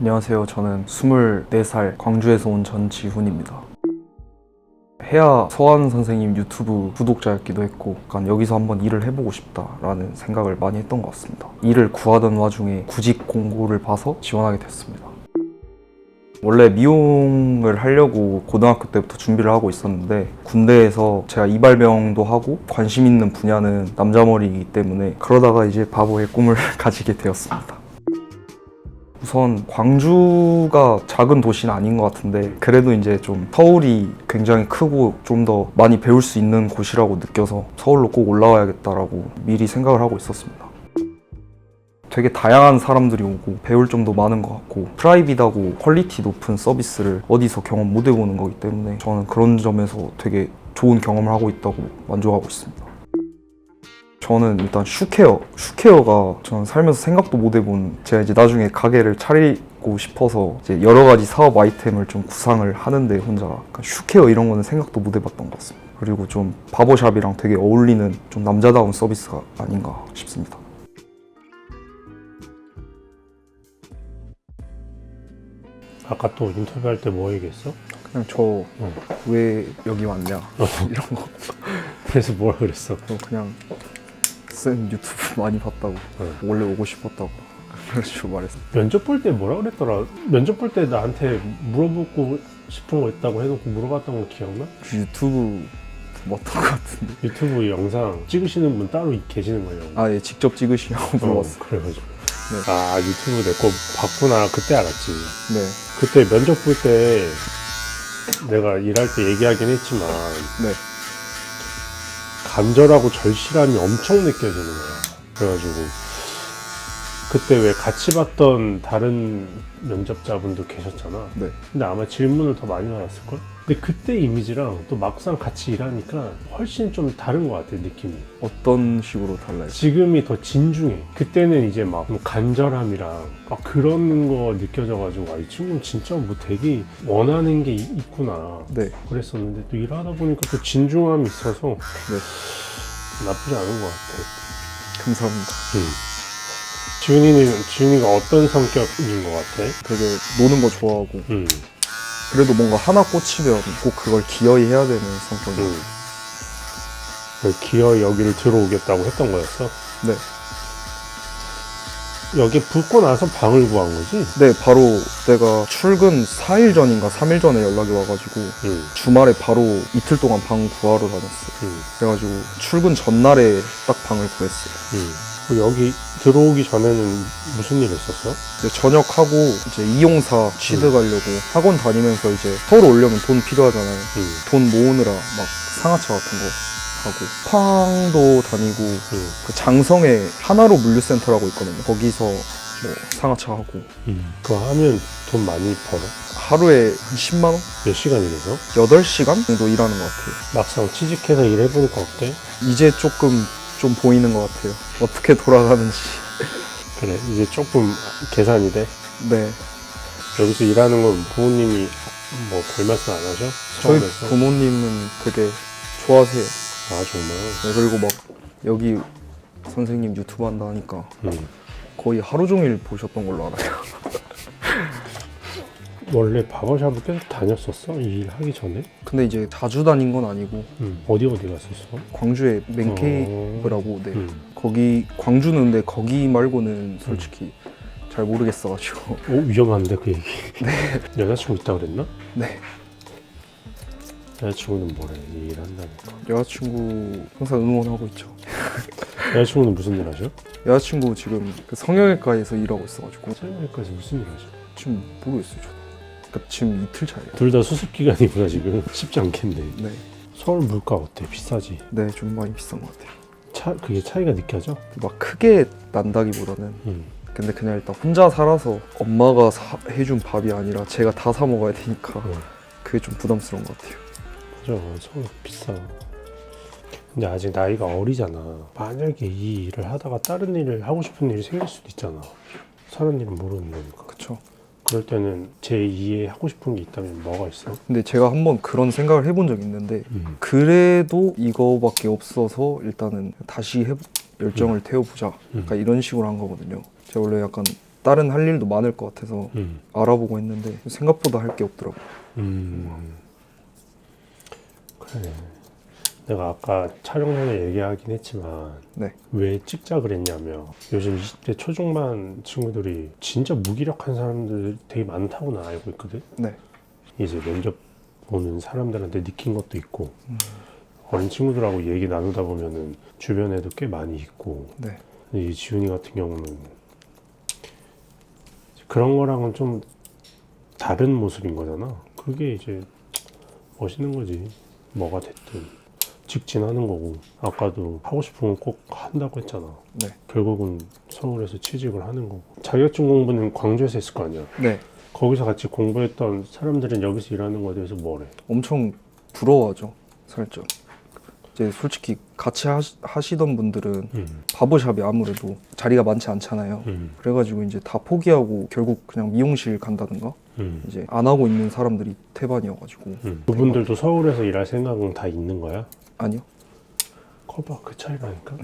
안녕하세요. 저는 24살 광주에서 온 전지훈입니다. 해야 서한 선생님 유튜브 구독자였기도 했고 약간 여기서 한번 일을 해보고 싶다라는 생각을 많이 했던 것 같습니다. 일을 구하던 와중에 구직 공고를 봐서 지원하게 됐습니다. 원래 미용을 하려고 고등학교 때부터 준비를 하고 있었는데 군대에서 제가 이발병도 하고 관심 있는 분야는 남자 머리이기 때문에 그러다가 이제 바보의 꿈을 가지게 되었습니다. 우선 광주가 작은 도시는 아닌 것 같은데 그래도 이제 좀 서울이 굉장히 크고 좀 더 많이 배울 수 있는 곳이라고 느껴서 서울로 꼭 올라와야겠다라고 미리 생각을 하고 있었습니다. 되게 다양한 사람들이 오고 배울 점도 많은 것 같고 프라이빗하고 퀄리티 높은 서비스를 어디서 경험 못 해보는 거기 때문에 저는 그런 점에서 되게 좋은 경험을 하고 있다고 만족하고 있습니다. 저는 일단 슈케어, 슈케어가 저는 살면서 생각도 못 해본 제가 이제 나중에 가게를 차리고 싶어서 이제 여러 가지 사업 아이템을 좀 구상을 하는데 혼자 그러니까 슈케어 이런 거는 생각도 못 해봤던 것 같습니다. 그리고 좀 바버샵이랑 되게 어울리는 좀 남자다운 서비스가 아닌가 싶습니다. 아까 또 인터뷰할 때 뭐 얘기했어? 그냥 저왜 여기 왔냐 이런 거 그래서 뭐라 그랬어? 저 그냥 쌤 유튜브 많이 봤다고 네. 원래 오고 싶었다고 그래서 말했어 면접 볼 때 뭐라 그랬더라? 면접 볼 때 나한테 물어보고 싶은 거 있다고 해놓고 물어봤던 거 기억나? 유튜브 봤던 것 같은데 유튜브 영상 찍으시는 분 따로 계시는 거예요. 아예 직접 찍으시냐고 물어봤어 어, 그래가지고. 네. 아 유튜브 내 거 봤구나 그때 알았지. 네 그때 면접 볼 때 내가 일할 때 얘기하긴 했지만 네. 간절하고 절실함이 엄청 느껴지는 거야. 그래가지고 그때 왜 같이 봤던 다른 면접자분도 계셨잖아. 네. 근데 아마 질문을 더 많이 받았을걸? 근데 그때 이미지랑 또 막상 같이 일하니까 훨씬 좀 다른 것 같아, 느낌이. 어떤 식으로 달라요? 지금이 더 진중해. 그때는 이제 막뭐 간절함이랑 막 그런 거 느껴져가지고, 아, 이 친구는 진짜 뭐 되게 원하는 게 이- 있구나. 네. 그랬었는데 또 일하다 보니까 또 진중함이 있어서 네. 나쁘지 않은 것 같아. 감사합니다. 지훈이는, 지훈이가 어떤 성격인 것 같아? 되게 노는 거 좋아하고 응, 그래도 뭔가 하나 꽂히면 꼭 그걸 기어이 해야 되는 성격이에요. 응. 그 기어이 여기를 들어오겠다고 했던 거였어? 네. 여기 붙고 나서 방을 구한 거지? 네, 바로 내가 출근 4일 전인가 3일 전에 연락이 와가지고 응, 주말에 바로 이틀 동안 방 구하러 다녔어요. 응, 그래가지고 출근 전날에 딱 방을 구했어요. 응. 그 여기 들어오기 전에는 무슨 일 했었어? 이제 저녁하고 이제 이용사 취득 하려고 학원 다니면서 이제 서울 오려면 돈 필요하잖아요. 응, 돈 모으느라 막 상하차 같은 거 하고 팡도 다니고 응, 그 장성에 하나로 물류센터라고 있거든요. 거기서 뭐 상하차 하고 응. 그거 하면 돈 많이 벌어? 하루에 한 10만 원? 몇 시간 일해서? 8시간 정도 일하는 것 같아요. 막상 취직해서 일해보니까 어때? 이제 조금 좀 보이는 것 같아요. 어떻게 돌아가는지. 그래, 이제 조금 계산이 돼? 네. 여기서 일하는 건 부모님이 뭐 별 말씀 안 하셔? 저희 처음에서? 부모님은 되게 좋아하세요. 아, 정말? 네, 그리고 막 여기 선생님 유튜브 한다 하니까 응. 거의 하루 종일 보셨던 걸로 알아요. 원래 바버샵을 계속 다녔었어? 이 일 하기 전에? 근데 이제 자주 다닌 건 아니고 응. 어디 어디 갔었어? 광주에 맨케이브라고 네. 응. 거기 광주는 근데 거기 말고는 솔직히 잘 모르겠어가지고 어, 위험한데 그 얘기. 여자친구 있다 그랬나? 네 여자친구는 뭐래? 이 일 한다니까. 여자친구 항상 응원하고 있죠. 여자친구는 무슨 일 하죠? 여자친구 지금 그 성형외과에서 일하고 있어가지고 생각까지 무슨 일 하죠? 지금 모르겠어요 저도. 그러니까 지금 이틀 차예요. 둘다 수습 기간이구나 지금. 쉽지 않겠네. 네, 서울 물가 어때? 비싸지? 네 좀 많이 비싼 것 같아요. 차 그게 차이가 느껴져? 막 크게 난다기보다는 응. 근데 그냥 일단 혼자 살아서 엄마가 사- 해준 밥이 아니라 제가 다 사 먹어야 되니까 응. 그게 좀 부담스러운 것 같아요. 맞아 서울 비싸. 근데 아직 나이가 어리잖아. 만약에 이 일을 하다가 다른 일을 하고 싶은 일이 생길 수도 있잖아. 사는 일은 모르는 거니까. 그쵸? 그럴 때는 제 2에 하고 싶은 게 있다면 뭐가 있어? 근데 제가 한번 그런 생각을 해본 적이 있는데 음. 그래도 이거밖에 없어서 일단은 다시 해 열정을 태워보자. 음. 약간 이런 식으로 한 거거든요. 제가 원래 약간 다른 할 일도 많을 것 같아서 음. 알아보고 했는데 생각보다 할 게 없더라고요. 음. 그래. 내가 아까 촬영 전에 얘기하긴 했지만 네. 왜 찍자 그랬냐면 요즘 20대 초중반 친구들이 진짜 무기력한 사람들 되게 많다고 나 알고 있거든. 네. 이제 면접 보는 사람들한테 느낀 것도 있고 음. 어린 친구들하고 얘기 나누다 보면은 주변에도 꽤 많이 있고 네. 이 지훈이 같은 경우는 그런 거랑은 좀 다른 모습인 거잖아. 그게 이제 멋있는 거지. 뭐가 됐든 직진하는 거고 아까도 하고 싶은 건 꼭 한다고 했잖아. 네. 결국은 서울에서 취직을 하는 거고 자격증 공부는 광주에서 했을 거 아니야. 네. 거기서 같이 공부했던 사람들은 여기서 일하는 거에 대해서 뭐래? 엄청 부러워하죠. 살짝. 이제 솔직히 같이 하시, 하시 던 분들은 음, 바버샵이 아무래도 자리가 많지 않잖아요. 음, 그래가지고 이제 다 포기하고 결국 그냥 미용실 간다든가 음, 이제 안 하고 있는 사람들이 태반이어가지고 음. 그분들도 서울에서 일할 생각은 다 있는 거야? 아니요. 커봐 그 차이라니까.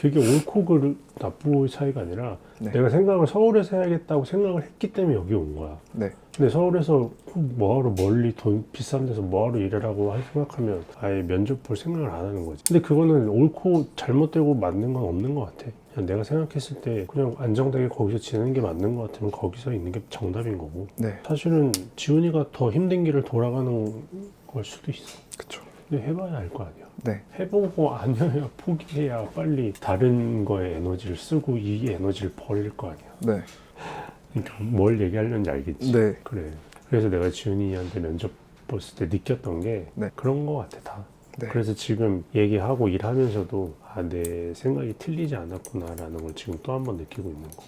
그게 옳고 그 나쁘고의 차이가 아니라 네. 내가 생각을 서울에서 해야겠다고 생각을 했기 때문에 여기 온 거야. 네. 근데 서울에서 뭐하러 멀리 돈 비싼 데서 뭐하러 일하라고 할 생각하면 아예 면접 볼 생각을 안 하는 거지. 근데 그거는 옳고 잘못되고 맞는 건 없는 것 같아. 그냥 내가 생각했을 때 그냥 안정되게 거기서 지내는 게 맞는 것 같으면 거기서 있는 게 정답인 거고. 네. 사실은 지훈이가 더 힘든 길을 돌아가는 걸 수도 있어. 근데 해봐야 알 거 아니야. 네. 해보고 아니야 포기해야 빨리 다른 거에 에너지를 쓰고 이 에너지를 버릴 거 아니야. 네. 그러니까 뭘 얘기하려는지 알겠지. 네. 그래. 그래서 내가 지훈이한테 면접 봤을 때 느꼈던 게 네. 그런 거 같아 다. 네. 그래서 지금 얘기하고 일하면서도 아 내 생각이 틀리지 않았구나라는 걸 지금 또 한 번 느끼고 있는 거.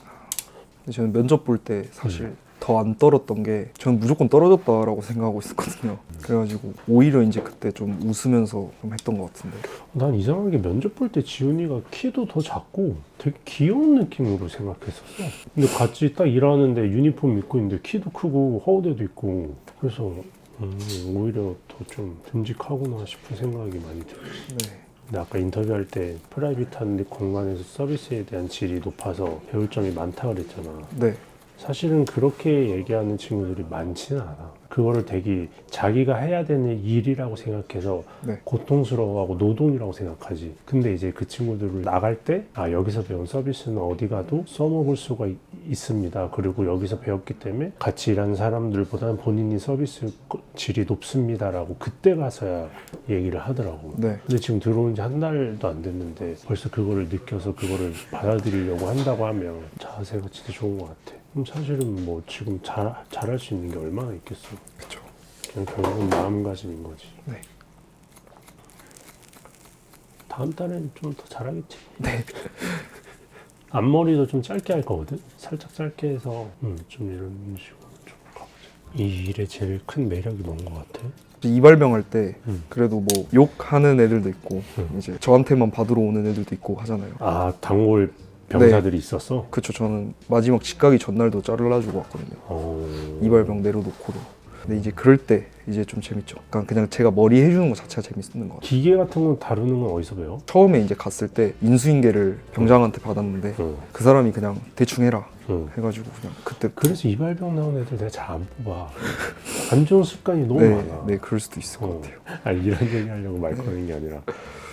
저는 면접 볼 때 사실 음. 더 안 떨었던 게 저는 무조건 떨어졌다라고 생각하고 있었거든요. 음. 그래가지고 오히려 이제 그때 좀 웃으면서 좀 했던 것 같은데. 난 이상하게 면접 볼 때 지훈이가 키도 더 작고 되게 귀여운 느낌으로 생각했었어. 근데 같이 딱 일하는데 유니폼 입고 있는데 키도 크고 허우대도 있고 그래서 음, 오히려 더 좀 듬직하구나 싶은 생각이 많이 들었어. 네. 근데 아까 인터뷰할 때 프라이빗한 공간에서 서비스에 대한 질이 높아서 배울 점이 많다 그랬잖아. 네. 사실은 그렇게 얘기하는 친구들이 많지는 않아. 그거를 되게 자기가 해야 되는 일이라고 생각해서 네. 고통스러워하고 노동이라고 생각하지. 근데 이제 그 친구들을 나갈 때, 아, 여기서 배운 서비스는 어디 가도 써먹을 수가 있- 있습니다. 그리고 여기서 배웠기 때문에 같이 일하는 사람들보다는 본인이 서비스 질이 높습니다라고 그때 가서야 얘기를 하더라고. 네. 근데 지금 들어온 지 한 달도 안 됐는데 벌써 그거를 느껴서 그거를 받아들이려고 한다고 하면 자세가 진짜 좋은 것 같아. 그럼 사실은 뭐 지금 잘, 잘할 수 있는 게 얼마나 있겠어. 그쵸. 그냥 결국은 마음가짐인 거지. 네. 다음 달엔 좀 더 잘하겠지. 네. 앞머리도 좀 짧게 할 거거든. 살짝 짧게 해서 음, 좀 이런 식으로 좀 가보자. 이 일의 제일 큰 매력이 뭔 것 같아? 이발병 할 때 음. 그래도 뭐 욕하는 애들도 있고 음. 이제 저한테만 받으러 오는 애들도 있고 하잖아요. 아 단골 병사들이 있었어? 그쵸. 저는 마지막 직가기 전날도 잘라주고 왔거든요. 어... 이발병 내려놓고도. 근데 이제 그럴 때 이제 좀 재밌죠. 그러니까 그냥 제가 머리 해주는 것 자체가 재밌는 것 같아요. 기계 같은 건 다루는 건 어디서 배워? 처음에 이제 갔을 때 인수인계를 병장한테 받았는데 응, 그 사람이 그냥 대충 해라 응. 해가지고 그냥 그때 그래서 이발병 나온 애들 내가 잘 안 뽑아. 안 좋은 습관이 너무 네, 많아. 네 그럴 수도 있을 것 어. 같아요. 아니 이런 얘기 하려고 말 거는 게 아니라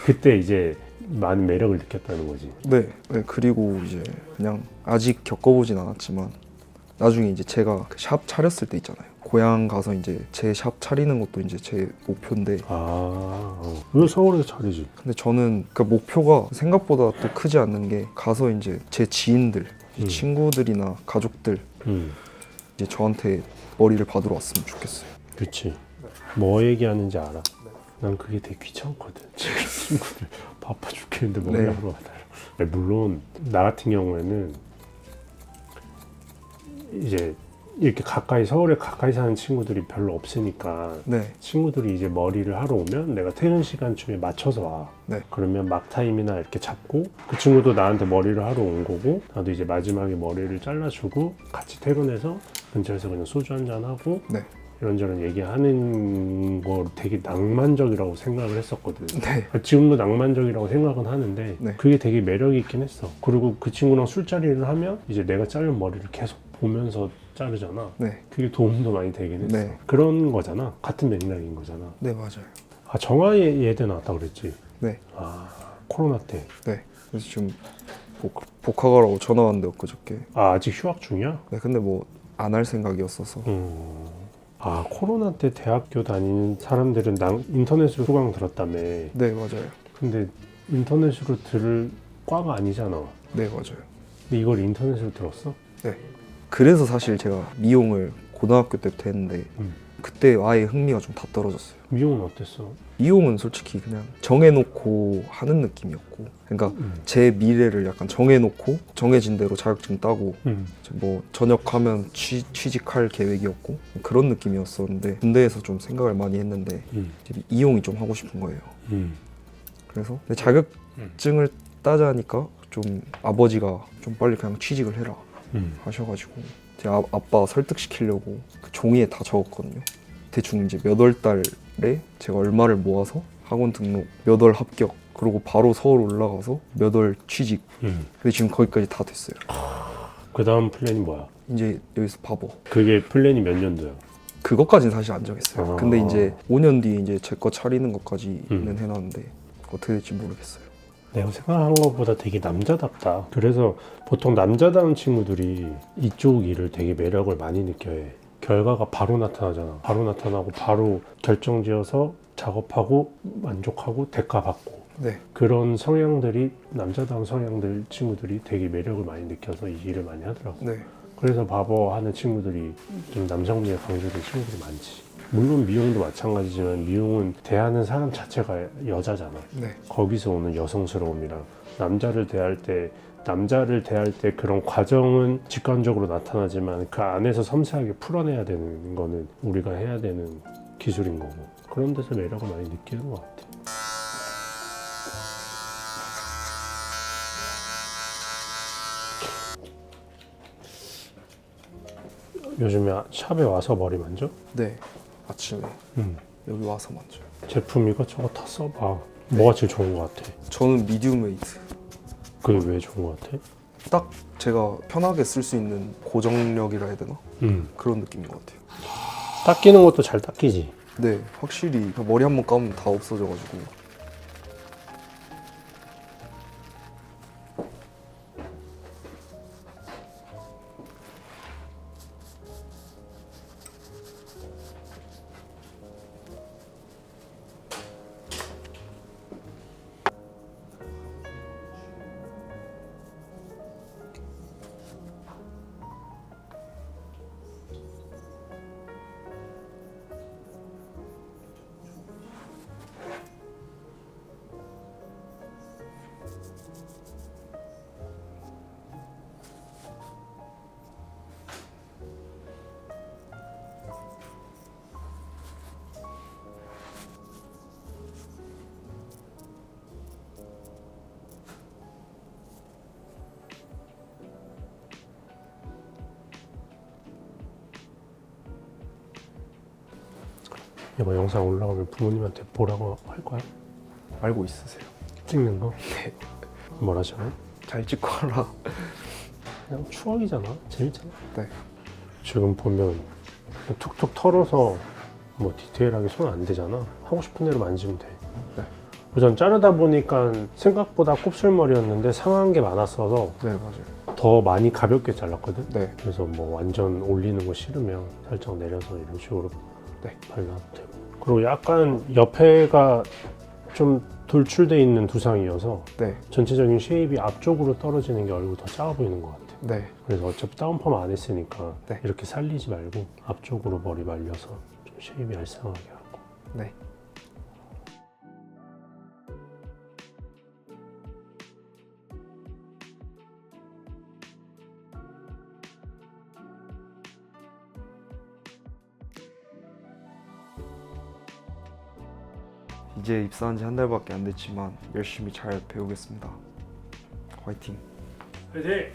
그때 이제 많은 매력을 느꼈다는 거지. 네, 네 그리고 이제 그냥 아직 겪어보진 않았지만 나중에 이제 제가 그샵 차렸을 때 있잖아요. 고향 가서 이제 제 샵 차리는 것도 이제 제 목표인데 아, 어. 왜 서울에서 차리지? 근데 저는 그 목표가 생각보다 또 크지 않는 게 가서 이제 제 지인들, 음. 친구들이나 가족들 응, 이제 저한테 머리를 받으러 왔으면 좋겠어요. 그렇지. 뭐 얘기하는지 알아. 난 그게 되게 귀찮거든. 지금 친구들 바빠 죽겠는데 머리 네. 아니, 물론 나 같은 경우에는 이제 이렇게 가까이 서울에 가까이 사는 친구들이 별로 없으니까 네, 친구들이 이제 머리를 하러 오면 내가 퇴근 시간쯤에 맞춰서 와. 네. 그러면 막 타임이나 이렇게 잡고 그 친구도 나한테 머리를 하러 온 거고 나도 이제 마지막에 머리를 잘라주고 같이 퇴근해서 근처에서 그냥 소주 한잔 하고 네. 이런저런 얘기하는 거 되게 낭만적이라고 생각을 했었거든. 네. 지금도 낭만적이라고 생각은 하는데 네. 그게 되게 매력이 있긴 했어. 그리고 그 친구랑 술자리를 하면 이제 내가 자른 머리를 계속 보면서 자르잖아. 네. 그게 도움도 많이 되긴 했어. 네. 그런 거잖아. 같은 맥락인 거잖아. 네 맞아요. 아 정화의 예대 나왔다 그랬지. 네. 아 코로나 때. 네. 그래서 지금 복, 복학하라고 전화 왔는데 엊그저께. 아 아직 휴학 중이야? 네. 근데 뭐 안 할 생각이었어서. 음. 아 코로나 때 대학교 다니는 사람들은 난 인터넷으로 수강 들었다며. 네 맞아요. 근데 인터넷으로 들을 과가 아니잖아. 네 맞아요. 근데 이걸 인터넷으로 들었어? 그래서 사실 제가 미용을 고등학교 때부터 했는데 음. 그때 아예 흥미가 좀 다 떨어졌어요. 미용은 어땠어? 미용은 솔직히 그냥 정해놓고 하는 느낌이었고, 그러니까 음. 제 미래를 약간 정해놓고 정해진 대로 자격증 따고 음. 이제 뭐 전역하면 취, 취직할 계획이었고 그런 느낌이었었는데 군대에서 좀 생각을 많이 했는데 음. 이제 이용이 좀 하고 싶은 거예요. 음. 그래서 근데 자격증을 따자니까 좀 아버지가 좀 빨리 그냥 취직을 해라 음. 하셔가지고 제 아, 아빠 설득시키려고 그 종이에 다 적었거든요. 대충 이제 몇 월 달에 제가 얼마를 모아서 학원 등록, 몇 월 합격, 그리고 바로 서울 올라가서 몇 월 취직. 음. 근데 지금 거기까지 다 됐어요. 그 다음 플랜이 뭐야? 이제 여기서 바보. 그게 플랜이 몇 년도야? 그것까지는 사실 안 정했어요. 아. 근데 이제 5년 뒤에 이제 제 거 차리는 것까지는 음. 해놨는데 어떻게 될지 모르겠어요. 내가 생각한 것보다 되게 남자답다. 그래서 보통 남자다운 친구들이 이쪽 일을 되게 매력을 많이 느껴해. 결과가 바로 나타나잖아. 바로 나타나고 바로 결정지어서 작업하고 만족하고 대가 받고 네, 그런 성향들이 남자다운 성향들 친구들이 되게 매력을 많이 느껴서 이 일을 많이 하더라고. 네, 그래서 바보 하는 친구들이 좀 남성미에 강조된 친구들이 많지. 물론 미용도 마찬가지지만 미용은 대하는 사람 자체가 여자잖아. 네, 거기서 오는 여성스러움이랑 남자를 대할 때 남자를 대할 때 그런 과정은 직관적으로 나타나지만 그 안에서 섬세하게 풀어내야 되는 거는 우리가 해야 되는 기술인 거고 그런 데서 매력을 많이 느끼는 것 같아. 요즘에 샵에 와서 머리 만져? 네. 아침에 음. 여기 와서 만져요. 제품 이것저것 다 써봐. 뭐가 제일 좋은 것 같아? 저는 미디움 웨이트. 그게 왜 좋은 것 같아? 딱 제가 편하게 쓸 수 있는 고정력이라 해야 되나? 음. 그런 느낌인 것 같아요. 닦이는 것도 잘 닦이지. 네, 확실히 머리 한 번 감으면 다 없어져가지고 이거 영상 올라오면 부모님한테 뭐라고 할 거야? 알고 있으세요. 찍는 거? 네. 뭐라죠? 잘 찍고 하라. 그냥 추억이잖아. 재밌잖아. 네, 지금 보면 툭툭 털어서 뭐 디테일하게 손 안 대잖아. 하고 싶은 대로 만지면 돼. 네. 우선 자르다 보니까 생각보다 곱슬머리였는데 상한 게 많았어서 네 맞아요. 더 많이 가볍게 잘랐거든. 네, 그래서 뭐 완전 올리는 거 싫으면 살짝 내려서 이런 식으로 네. 발라도 되고 그리고 약간 옆에가 좀 돌출돼 있는 두상이어서 네, 전체적인 쉐입이 앞쪽으로 떨어지는 게 얼굴 더 작아 보이는 것 같아 네, 그래서 어차피 다운펌 안 했으니까 네. 이렇게 살리지 말고 앞쪽으로 머리 말려서 좀 쉐입이 알싸하게 하고 네. 이제 입사한 지 한 달밖에 안 됐지만 열심히 잘 배우겠습니다. 화이팅! 화이팅!